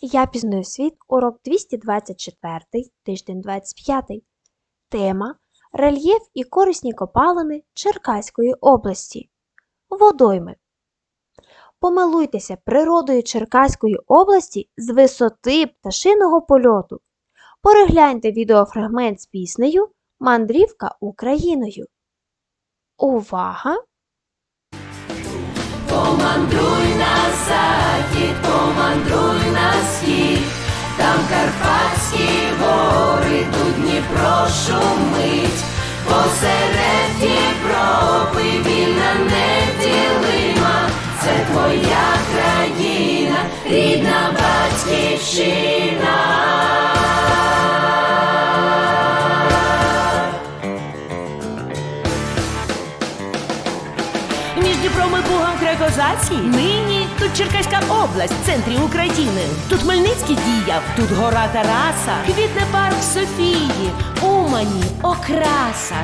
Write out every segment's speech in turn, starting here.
Я пізнаю світ, урок 224, тиждень 25. Тема Рельєф і корисні копалини Черкаської області. Водойми. Помилуйтеся природою Черкаської області з висоти пташиного польоту. Перегляньте відеофрагмент з піснею Мандрівка Україною. Увага! Помандруй на захід, помандруй на схід, там Карпатські гори, тут Дніпро шумить, посеред Європи вільна неділима, це твоя країна, рідна батьківщина. Між Дніпром і Бугом край козацький Нині Черкаська область в центрі України. Тут Хмельницький діяв, тут гора Тараса, квітне парк Софії, Умані, Окраса.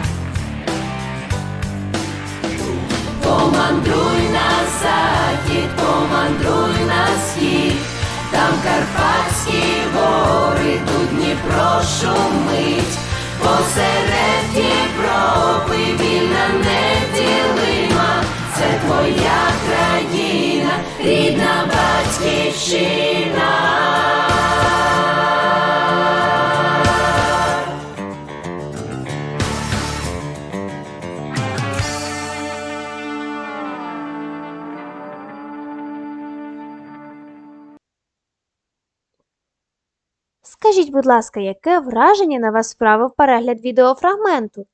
Помандруй на захід, помандруй на схід, там Карпатські гори, тут Дніпро шумить, посеред Європи твоя країна, рідна батьківщина. Скажіть, будь ласка, яке враження на вас справив перегляд відеофрагменту?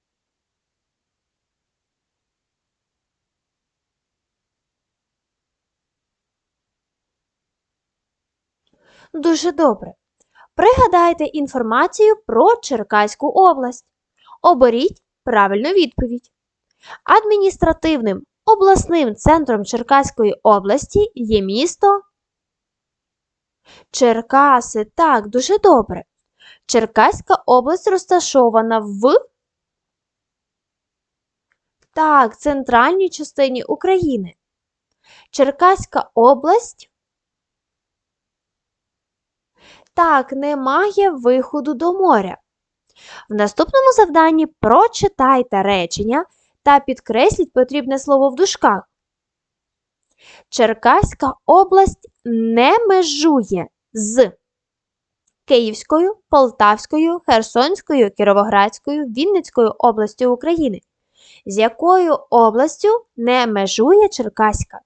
Дуже добре. Пригадайте інформацію про Черкаську область. Оберіть правильну відповідь. Адміністративним обласним центром Черкаської області є місто Черкаси, так, дуже добре. Черкаська область розташована в так, центральній частині України. Черкаська область так, не має виходу до моря. В наступному завданні прочитайте речення та підкресліть потрібне слово в дужках. Черкаська область не межує з Київською, Полтавською, Херсонською, Кіровоградською, Вінницькою областю України. З якою областю не межує Черкаська?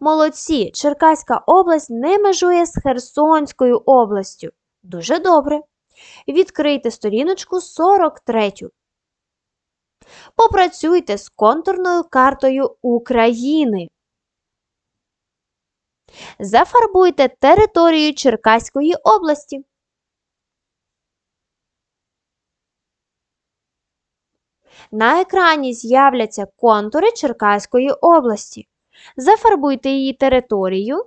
Молодці! Черкаська область не межує з Херсонською областю. Дуже добре. Відкрийте сторіночку 43. Попрацюйте з контурною картою України. Зафарбуйте територію Черкаської області. На екрані з'являться контури Черкаської області. Зафарбуйте її територію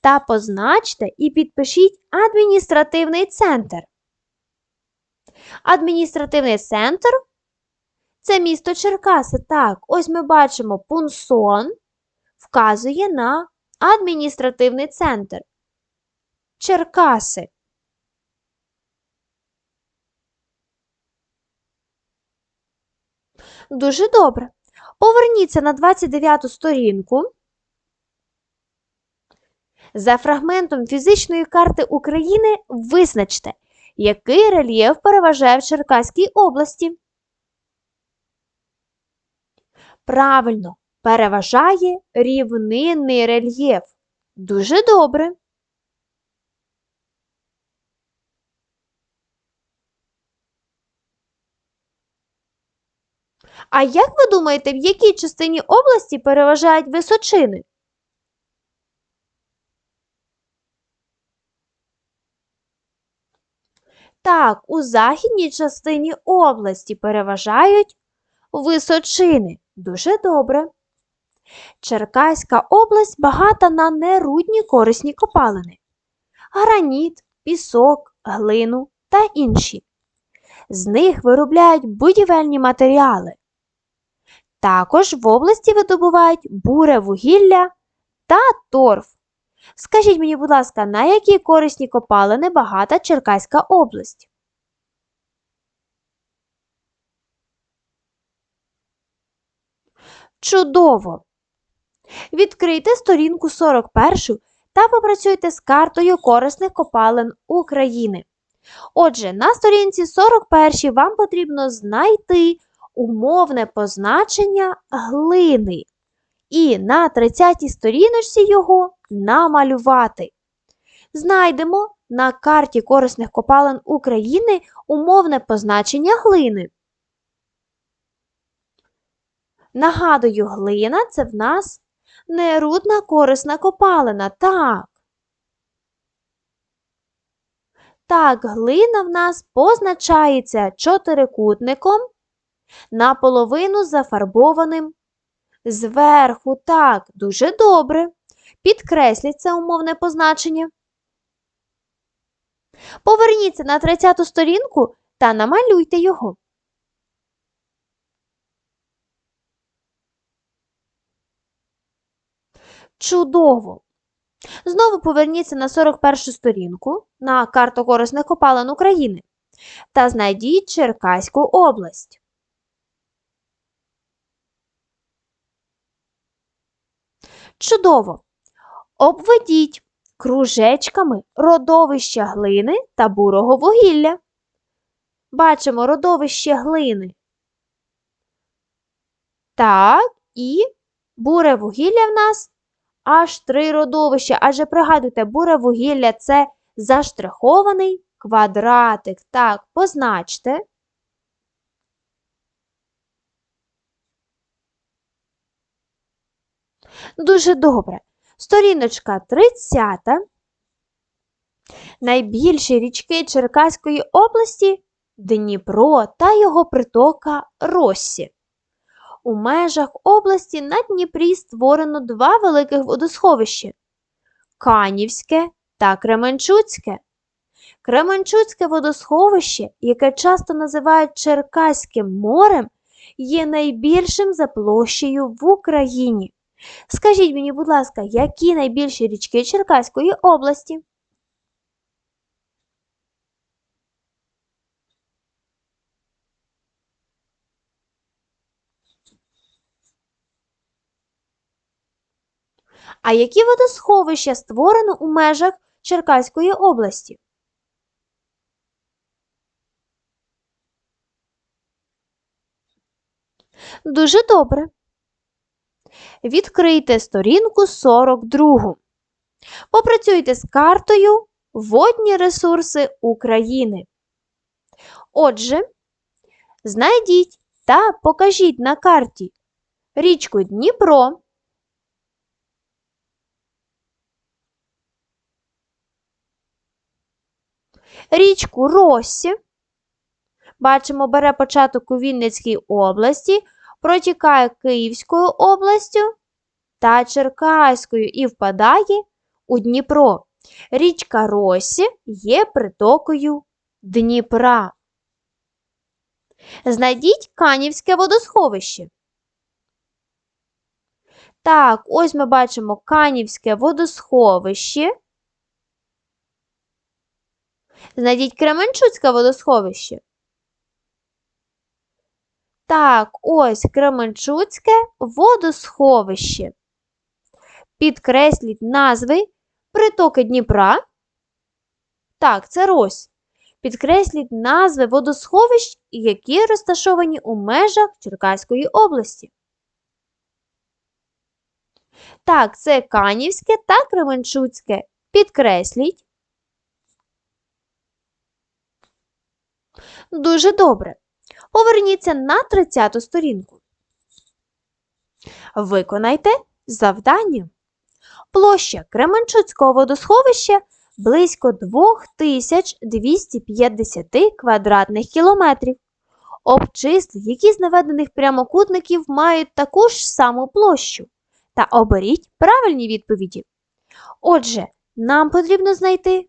та позначте і підпишіть адміністративний центр. Адміністративний центр це місто Черкаси. Так, ось ми бачимо пунсон вказує на адміністративний центр. Черкаси. Дуже добре. Поверніться на 29 сторінку. За фрагментом фізичної карти України визначте, який рельєф переважає в Черкаській області. Правильно, переважає рівнинний рельєф. Дуже добре. А як ви думаєте, в якій частині області переважають височини? Так, у західній частині області переважають височини. Дуже добре. Черкаська область багата на нерудні корисні копалини. Граніт, пісок, глину та інші. З них виробляють будівельні матеріали. Також в області видобувають буре вугілля та торф. Скажіть мені, будь ласка, на які корисні копалини багата Черкаська область? Чудово! Відкрийте сторінку 41 та попрацюйте з картою корисних копалин України. Отже, на сторінці 41 вам потрібно знайти умовне позначення глини і на 30 сторіночці його намалювати. Знайдемо на карті корисних копалин України умовне позначення глини. Нагадую, глина це в нас нерудна корисна копалина. Так. Так, глина в нас позначається чотирикутником, наполовину зафарбованим зверху. Так, дуже добре. Підкресліть це умовне позначення. Поверніться на 30-ту сторінку та намалюйте його. Чудово! Знову поверніться на 41 сторінку на карту корисних копалин України та знайдіть Черкаську область. Чудово! Обведіть кружечками родовища глини та бурого вугілля. Бачимо родовище глини. Так, і буре вугілля в нас аж три родовища. Адже пригадуйте, буре вугілля це заштрихований квадратик. Так, позначте. Дуже добре. Сторіночка 30. Найбільші річки Черкаської області Дніпро та його притока Россі. У межах області на Дніпрі створено два великих водосховища Канівське та Кременчуцьке. Кременчуцьке водосховище, яке часто називають Черкаським морем, є найбільшим за площею в Україні. Скажіть мені, будь ласка, які найбільші річки Черкаської області? А які водосховища створено у межах Черкаської області? Дуже добре. Відкрийте сторінку 42. Попрацюйте з картою Водні ресурси України. Отже, знайдіть та покажіть на карті річку Дніпро. Річку Россі. Бачимо, бере початок у Вінницькій області, протікає Київською областю та Черкаською і впадає у Дніпро. Річка Росі є притокою Дніпра. Знайдіть Канівське водосховище. Так, ось ми бачимо Канівське водосховище. Знайдіть Кременчуцьке водосховище. Так, ось Кременчуцьке водосховище. Підкресліть назви притоки Дніпра. Так, це Рось. Підкресліть назви водосховищ, які розташовані у межах Черкаської області. Так, це Канівське та Кременчуцьке. Підкресліть. Дуже добре. Поверніться на 30 сторінку. Виконайте завдання. Площа Кременчуцького водосховища близько 2250 квадратних кілометрів. Обчисли, які з наведених прямокутників мають таку ж саму площу. Та оберіть правильні відповіді. Отже, нам потрібно знайти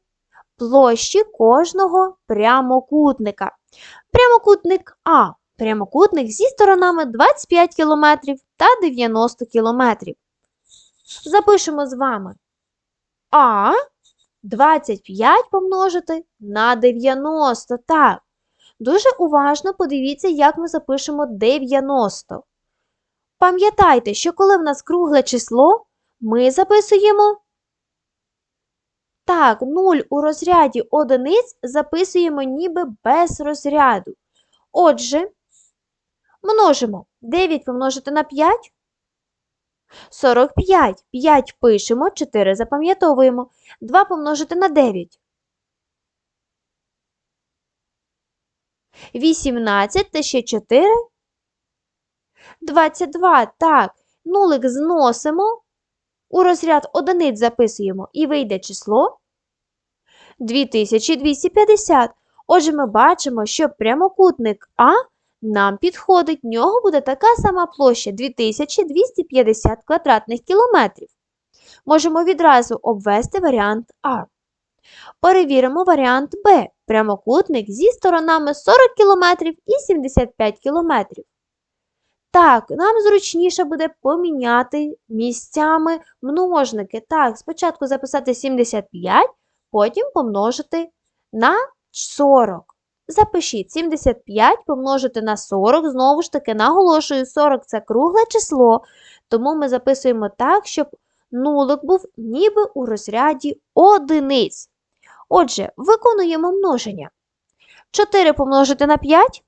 площі кожного прямокутника. Прямокутник А. Прямокутник зі сторонами 25 км та 90 км. Запишемо з вами А 25 помножити на 90. Так. Дуже уважно подивіться, як ми запишемо 90. Пам'ятайте, що коли в нас кругле число, ми записуємо так, 0 у розряді одиниць записуємо ніби без розряду. Отже, множимо 9 помножити на 5. 45. 5 пишемо, 4 запам'ятовуємо. 2 помножити на 9. 18 та ще 4. 22. Так, нулик зносимо. У розряд одиниць записуємо і вийде число 2250. Отже, ми бачимо, що прямокутник А нам підходить, в нього буде така сама площа 2250 квадратних кілометрів. Можемо відразу обвести варіант А. Перевіримо варіант Б. Прямокутник зі сторонами 40 км і 75 км. Так, нам зручніше буде поміняти місцями множники. Так, спочатку записати 75, потім помножити на 40. Запишіть 75 помножити на 40, знову ж таки, наголошую, 40 це кругле число, тому ми записуємо так, щоб нулик був ніби у розряді одиниць. Отже, виконуємо множення. 4 помножити на 5.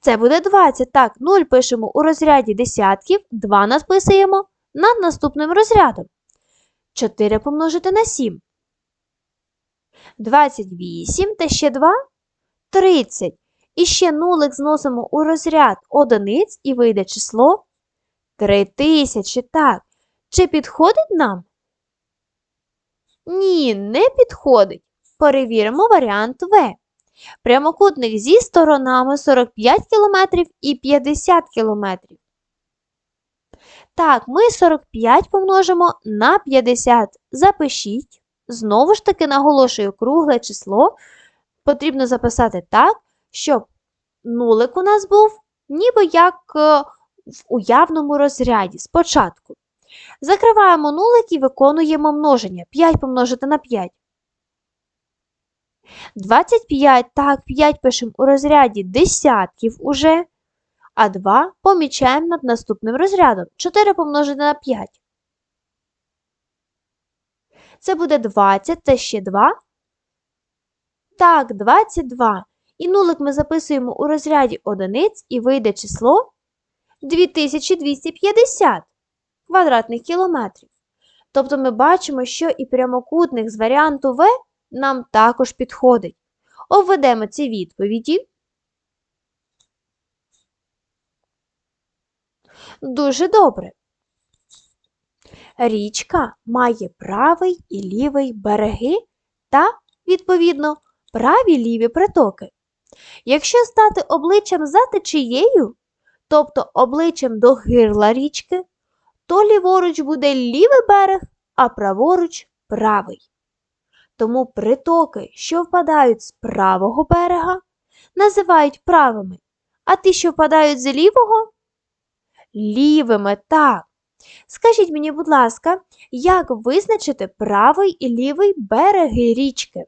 Це буде 20. Так, 0 пишемо у розряді десятків, 2 написуємо над наступним розрядом. 4 помножити на 7. 28 та ще 2 30. І ще нулик зносимо у розряд одиниць і вийде число 3000. Так. Чи підходить нам? Ні, не підходить. Перевіримо варіант В. Прямокутник зі сторонами 45 км і 50 км. Так, ми 45 помножимо на 50. Запишіть. Знову ж таки наголошую кругле число. Потрібно записати так, щоб нулик у нас був ніби як е, в уявному розряді спочатку. Закриваємо нулик і виконуємо множення. 5 помножити на 5. 25, так, 5 пишемо у розряді десятків уже, а 2 помічаємо над наступним розрядом. 4 помножити на 5. Це буде 20, це ще 2. Так, 22. І нулик ми записуємо у розряді одиниць і вийде число 2250 квадратних кілометрів. Тобто ми бачимо, що і прямокутник з варіанту В нам також підходить. Обведемо ці відповіді. Дуже добре. Річка має правий і лівий береги та, відповідно, праві ліві притоки. Якщо стати обличчям за течією, тобто обличчям до гирла річки, то ліворуч буде лівий берег, а праворуч правий. Тому притоки, що впадають з правого берега, називають правими, а ті, що впадають з лівого лівими. Так. Скажіть мені, будь ласка, як визначити правий і лівий береги річки?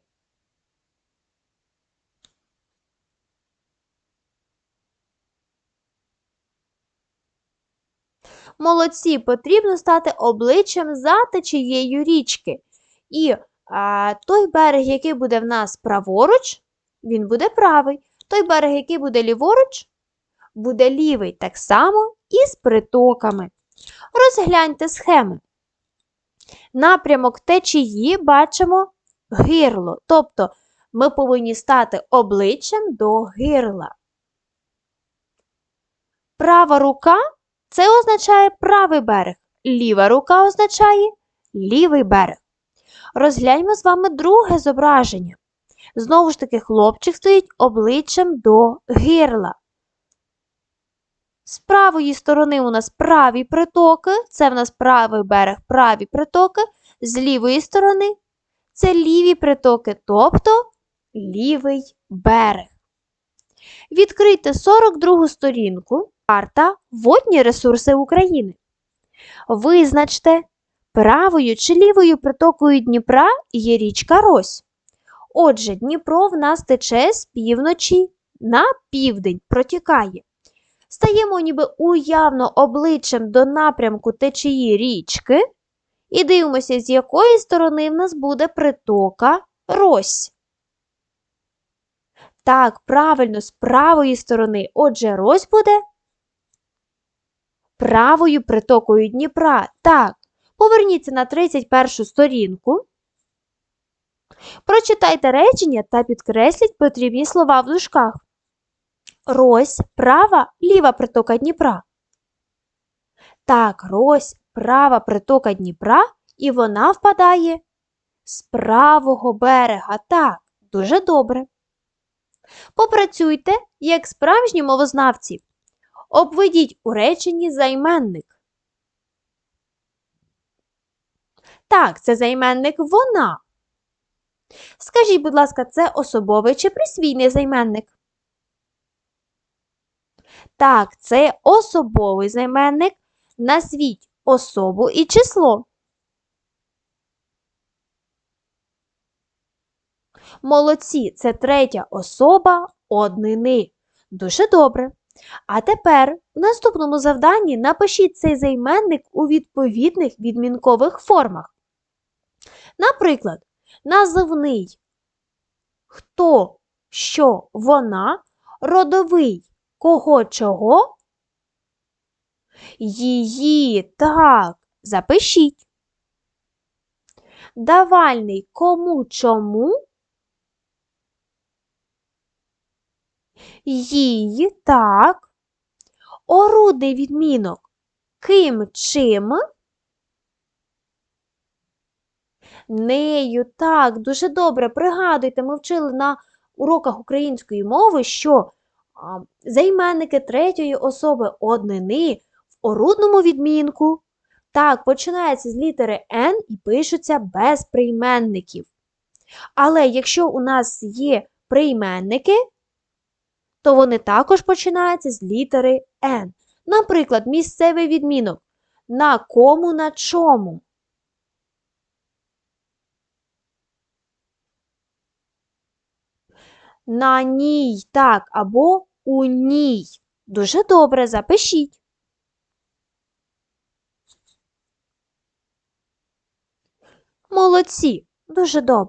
Молодці, потрібно стати обличчям за течією річки. І той берег, який буде в нас праворуч, він буде правий. Той берег, який буде ліворуч, буде лівий. Так само і з притоками. Розгляньте схеми. Напрямок течії бачимо гирло. Тобто ми повинні стати обличчям до гирла. Права рука це означає правий берег. Ліва рука означає лівий берег. Розгляньмо з вами друге зображення. Знову ж таки, хлопчик стоїть обличчям до гирла. З правої сторони у нас праві притоки, це в нас правий берег, праві притоки, з лівої сторони це ліві притоки, тобто лівий берег. Відкрийте 42 сторінку карта Водні ресурси України. Визначте, правою чи лівою притокою Дніпра є річка Рось. Отже, Дніпро в нас тече з півночі на південь, протікає. Стаємо ніби уявно обличчям до напрямку течії річки і дивимося, з якої сторони в нас буде притока Рось. Так, правильно, з правої сторони. Отже, Рось буде правою притокою Дніпра. Так, поверніться на 31 сторінку. Прочитайте речення та підкресліть потрібні слова в дужках. Рось права, ліва притока Дніпра. Так, Рось права притока Дніпра, і вона впадає з правого берега. Так, дуже добре. Попрацюйте, як справжні мовознавці. Обведіть у реченні займенник. Так, це займенник вона. Скажіть, будь ласка, це особовий чи присвійний займенник? Так, це особовий займенник. Назвіть особу і число. Молодці, це третя особа однини. Дуже добре. А тепер в наступному завданні напишіть цей займенник у відповідних відмінкових формах. Наприклад, називний хто, що, вона, родовий кого чого? Її, так, запишіть. Давальний кому чому? Їй, так. Орудний відмінок ким чим? Нею, так, дуже добре. Пригадуйте, ми вчили на уроках української мови, що займенники третьої особи однини в орудному відмінку. Так, починається з літери N і пишуться без прийменників. Але якщо у нас є прийменники, то вони також починаються з літери N. Наприклад, місцевий відмінок на кому на чому. На ній, так, або у ній. Дуже добре, запишіть. Молодці, дуже добре.